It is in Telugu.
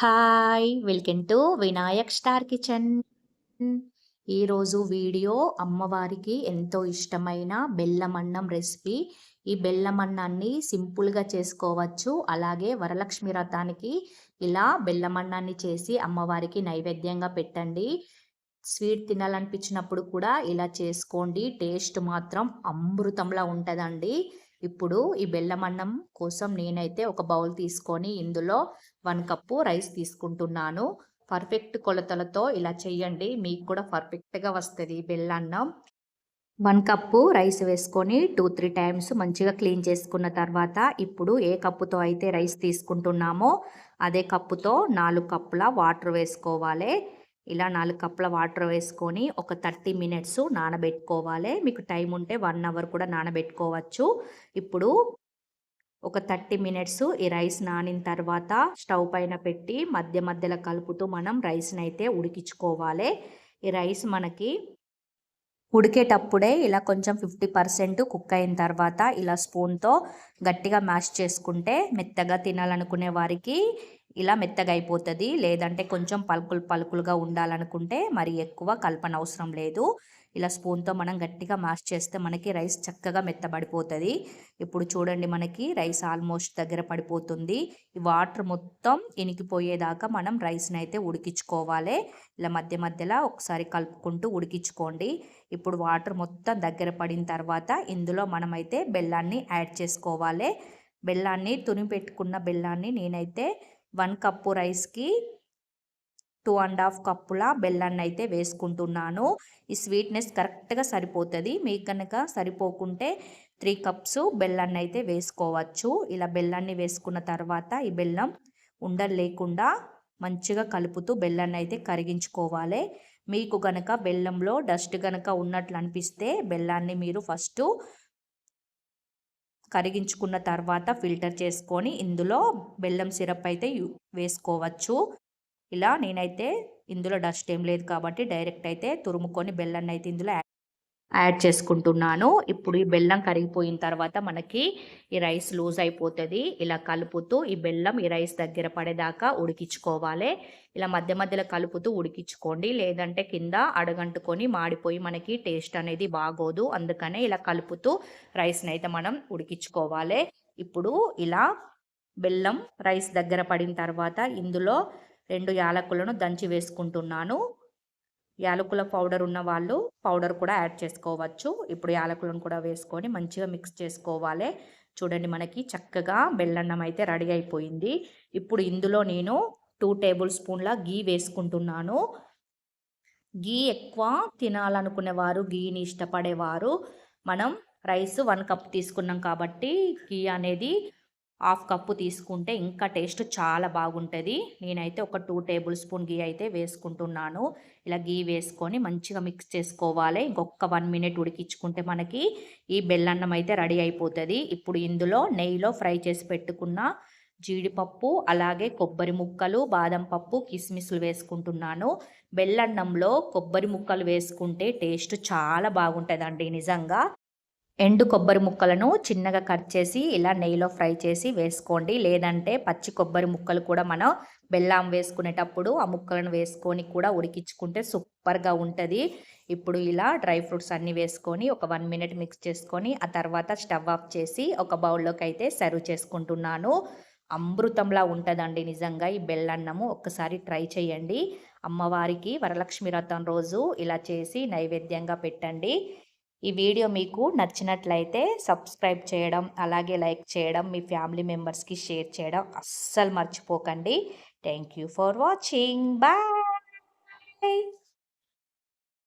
Hi welcome to Vinayak star kitchen. ఈరోజు వీడియో అమ్మవారికి ఎంతో ఇష్టమైన బెల్లం అన్నం రెసిపీ. ఈ బెల్లం అన్నాన్ని సింపుల్గా చేసుకోవచ్చు. అలాగే వరలక్ష్మి వ్రతానికి ఇలా బెల్లం అన్నాన్ని చేసి అమ్మవారికి నైవేద్యంగా పెట్టండి. స్వీట్ తినాలనిపించినప్పుడు కూడా ఇలా చేసుకోండి. టేస్ట్ మాత్రం అమృతంలా ఉంటుందండి. ఇప్పుడు ఈ బెల్లం అన్నం కోసం నేనైతే ఒక బౌల్ తీసుకొని ఇందులో వన్ కప్పు రైస్ తీసుకుంటున్నాను. పర్ఫెక్ట్ కొలతలతో ఇలా చేయండి మీకు కూడా పర్ఫెక్ట్గా వస్తుంది బెల్లన్నం వన్ కప్పు రైస్ వేసుకొని టూ త్రీ టైమ్స్ మంచిగా క్లీన్ చేసుకున్న తర్వాత ఇప్పుడు ఏ కప్పుతో అయితే రైస్ తీసుకుంటున్నామో అదే కప్పుతో నాలుగు కప్పుల వాటర్ వేసుకోవాలి. ఇలా నాలుగు కప్పుల వాటర్ వేసుకొని ఒక థర్టీ మినిట్స్ నానబెట్టుకోవాలి. మీకు టైం ఉంటే వన్ అవర్ కూడా నానబెట్టుకోవచ్చు. ఇప్పుడు ఒక థర్టీ మినిట్స్ ఈ రైస్ నానిన తర్వాత స్టవ్ పైన పెట్టి మధ్య మధ్యలో కలుపుతూ మనం రైస్ని అయితే ఉడికించుకోవాలి. ఈ రైస్ మనకి ఉడికేటప్పుడే ఇలా కొంచెం ఫిఫ్టీ పర్సెంట్ కుక్ అయిన తర్వాత ఇలా స్పూన్తో గట్టిగా మ్యాష్ చేసుకుంటే మెత్తగా తినాలనుకునే వారికి ఇలా మెత్తగా అయిపోతుంది. లేదంటే కొంచెం పలుకులు పలుకులుగా ఉండాలనుకుంటే మరి ఎక్కువ కల్పన అవసరం లేదు. ఇలా స్పూన్తో మనం గట్టిగా మాష్ చేస్తే మనకి రైస్ చక్కగా మెత్తబడిపోతుంది. ఇప్పుడు చూడండి మనకి రైస్ ఆల్మోస్ట్ దగ్గర పడిపోతుంది. ఈ వాటర్ మొత్తం ఇనికిపోయేదాకా మనం రైస్ని అయితే ఉడికించుకోవాలి. ఇలా మధ్య మధ్యలో ఒకసారి కలుపుకుంటూ ఉడికించుకోండి. ఇప్పుడు వాటర్ మొత్తం దగ్గర పడిన తర్వాత ఇందులో మనమైతే బెల్లాన్ని యాడ్ చేసుకోవాలి. బెల్లాన్ని తుని పెట్టుకున్న బెల్లాన్ని నేనైతే వన్ కప్పు రైస్కి టూ అండ్ హాఫ్ కప్పుల బెల్లాన్ని అయితే వేసుకుంటున్నాను. ఈ స్వీట్నెస్ కరెక్ట్గా సరిపోతుంది. మీకు కనుక సరిపోకుంటే త్రీ కప్స్ బెల్లాన్ని అయితే వేసుకోవచ్చు. ఇలా బెల్లాన్ని వేసుకున్న తర్వాత ఈ బెల్లం ఉండలు లేకుండా మంచిగా కలుపుతూ బెల్లాన్ని అయితే కరిగించుకోవాలి. మీకు గనక బెల్లంలో డస్ట్ గనక ఉన్నట్లు అనిపిస్తే బెల్లాన్ని మీరు ఫస్ట్ కరిగించుకున్న తర్వాత ఫిల్టర్ చేసుకొని ఇందులో బెల్లం సిరప్ అయితే వేసుకోవచ్చు. ఇలా నేనైతే ఇందులో డస్ట్ ఏం లేదు కాబట్టి డైరెక్ట్ అయితే తురుముకొని బెల్లాన్ని అయితే ఇందులో యాడ్ చేసుకుంటున్నాను. ఇప్పుడు ఈ బెల్లం కరిగిపోయిన తర్వాత మనకి ఈ రైస్ లూజ్ అయిపోతుంది. ఇలా కలుపుతూ ఈ బెల్లం ఈ రైస్ దగ్గర పడేదాకా ఉడికించుకోవాలి. ఇలా మధ్య మధ్యలో కలుపుతూ ఉడికించుకోండి. లేదంటే కింద అడగంటుకొని మాడిపోయి మనకి టేస్ట్ అనేది బాగోదు. అందుకనే ఇలా కలుపుతూ రైస్ని అయితే మనం ఉడికించుకోవాలి. ఇప్పుడు ఇలా బెల్లం రైస్ దగ్గర పడిన తర్వాత ఇందులో రెండు యాలకులను దంచి వేసుకుంటున్నాను. యాలకుల పౌడర్ ఉన్న వాళ్ళు పౌడర్ కూడా యాడ్ చేసుకోవచ్చు. ఇప్పుడు యాలకులను కూడా వేసుకొని మంచిగా మిక్స్ చేసుకోవాలి. చూడండి మనకి చక్కగా బెల్లన్నం అయితే రెడీ అయిపోయింది. ఇప్పుడు ఇందులో నేను టూ టేబుల్ స్పూన్ల గీ వేసుకుంటున్నాను. గీ ఎక్కువ తినాలనుకునేవారు గీని ఇష్టపడేవారు. మనం రైస్ వన్ కప్ తీసుకున్నాం కాబట్టి గీ అనేది హాఫ్ కప్పు తీసుకుంటే ఇంకా టేస్ట్ చాలా బాగుంటుంది. నేనైతే ఒక టూ టేబుల్ స్పూన్ గీ అయితే వేసుకుంటున్నాను. ఇలా గీ వేసుకొని మంచిగా మిక్స్ చేసుకోవాలి. ఇంకొక వన్ మినిట్ ఉడికించుకుంటే మనకి ఈ బెల్లన్నం అయితే రెడీ అయిపోతుంది. ఇప్పుడు ఇందులో నెయ్యిలో ఫ్రై చేసి పెట్టుకున్న జీడిపప్పు అలాగే కొబ్బరి ముక్కలు బాదం పప్పు కిస్మిస్లు వేసుకుంటున్నాను. బెల్లన్నంలో కొబ్బరి ముక్కలు వేసుకుంటే టేస్ట్ చాలా బాగుంటుందండి నిజంగా. ఎండు కొబ్బరి ముక్కలను చిన్నగా కట్ చేసి ఇలా నెయ్యిలో ఫ్రై చేసి వేసుకోండి. లేదంటే పచ్చి కొబ్బరి ముక్కలు కూడా మనం బెల్లం వేసుకునేటప్పుడు ఆ ముక్కలను వేసుకొని కూడా ఉడికించుకుంటే సూపర్గా ఉంటుంది. ఇప్పుడు ఇలా డ్రై ఫ్రూట్స్ అన్నీ వేసుకొని ఒక వన్ మినిట్ మిక్స్ చేసుకొని ఆ తర్వాత స్టవ్ ఆఫ్ చేసి ఒక బౌల్లోకి అయితే సర్వ్ చేసుకుంటున్నాను. అమృతంలా ఉంటుందండి నిజంగా ఈ బెల్లన్నము. ఒక్కసారి ట్రై చేయండి. అమ్మవారికి వరలక్ష్మి రథం రోజు ఇలా చేసి నైవేద్యంగా పెట్టండి. ఈ వీడియో మీకు నచ్చినట్లయితే సబ్స్క్రైబ్ చేయడం అలాగే లైక్ చేయడం మీ ఫ్యామిలీ మెంబర్స్కి షేర్ చేయడం అస్సలు మర్చిపోకండి. Thank you for watching. Bye!